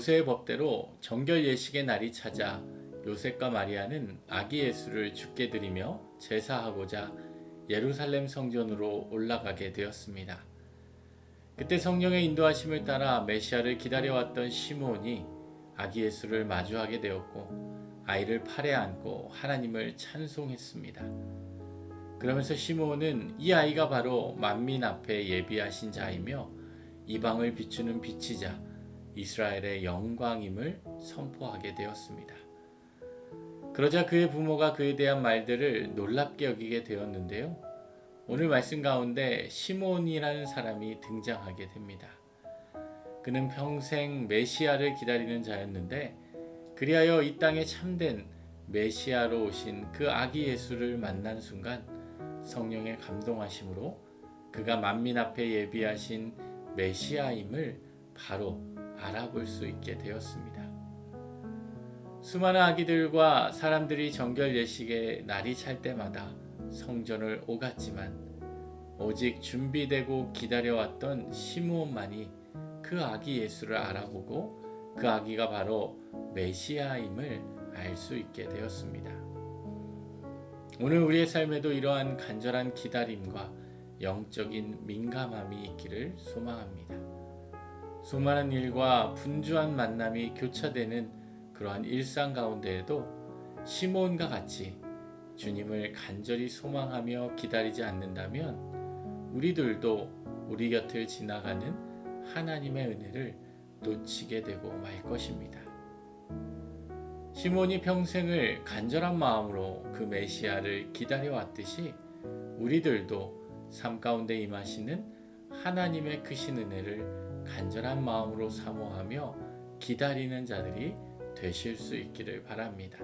모세의 법대로 정결 예식의 날이 찾아 요셉과 마리아는 아기 예수를 죽게 드리며 제사하고자 예루살렘 성전으로 올라가게 되었습니다. 그때 성령의 인도하심을 따라 메시아를 기다려왔던 시므온이 아기 예수를 마주하게 되었고 아이를 팔에 안고 하나님을 찬송했습니다. 그러면서 시므온은 이 아이가 바로 만민 앞에 예비하신 자이며 이방을 비추는 빛이자 이스라엘의 영광임을 선포하게 되었습니다. 그러자 그의 부모가 그에 대한 말들을 놀랍게 여기게 되었는데요. 오늘 말씀 가운데 시몬이라는 사람이 등장하게 됩니다. 그는 평생 메시아를 기다리는 자였는데 그리하여 이 땅에 참된 메시아로 오신 그 아기 예수를 만난 순간 성령의 감동하심으로 그가 만민 앞에 예비하신 메시아임을 바로 알아볼 수 있게 되었습니다. 수많은 아기들과 사람들이 정결 예식의 날이 찰 때마다 성전을 오갔지만 오직 준비되고 기다려왔던 시므온만이 그 아기 예수를 알아보고 그 아기가 바로 메시아임을 알 수 있게 되었습니다. 오늘 우리의 삶에도 이러한 간절한 기다림과 영적인 민감함이 있기를 소망합니다. 수많은 일과 분주한 만남이 교차되는 그러한 일상 가운데에도 시몬과 같이 주님을 간절히 소망하며 기다리지 않는다면 우리들도 우리 곁을 지나가는 하나님의 은혜를 놓치게 되고 말 것입니다. 시몬이 평생을 간절한 마음으로 그 메시아를 기다려왔듯이 우리들도 삶 가운데 임하시는 하나님의 크신 은혜를 간절한 마음으로 사모하며 기다리는 자들이 되실 수 있기를 바랍니다.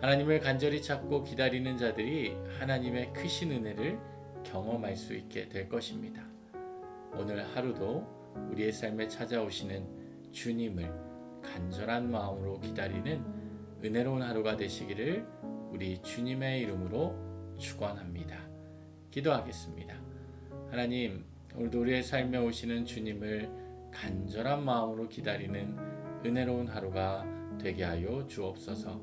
하나님을 간절히 찾고 기다리는 자들이 하나님의 크신 은혜를 경험할 수 있게 될 것입니다. 오늘 하루도 우리의 삶에 찾아오시는 주님을 간절한 마음으로 기다리는 은혜로운 하루가 되시기를 우리 주님의 이름으로 축원합니다. 기도하겠습니다. 하나님, 오늘도 우리의 삶에 오시는 주님을 간절한 마음으로 기다리는 은혜로운 하루가 되게 하여 주옵소서.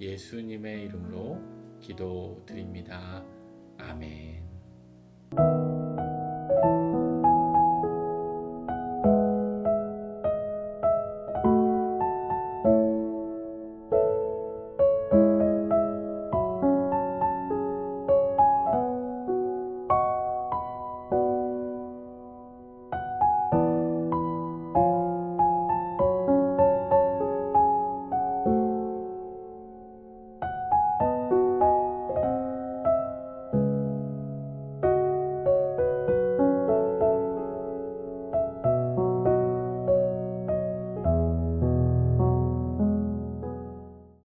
예수님의 이름으로 기도드립니다. 아멘.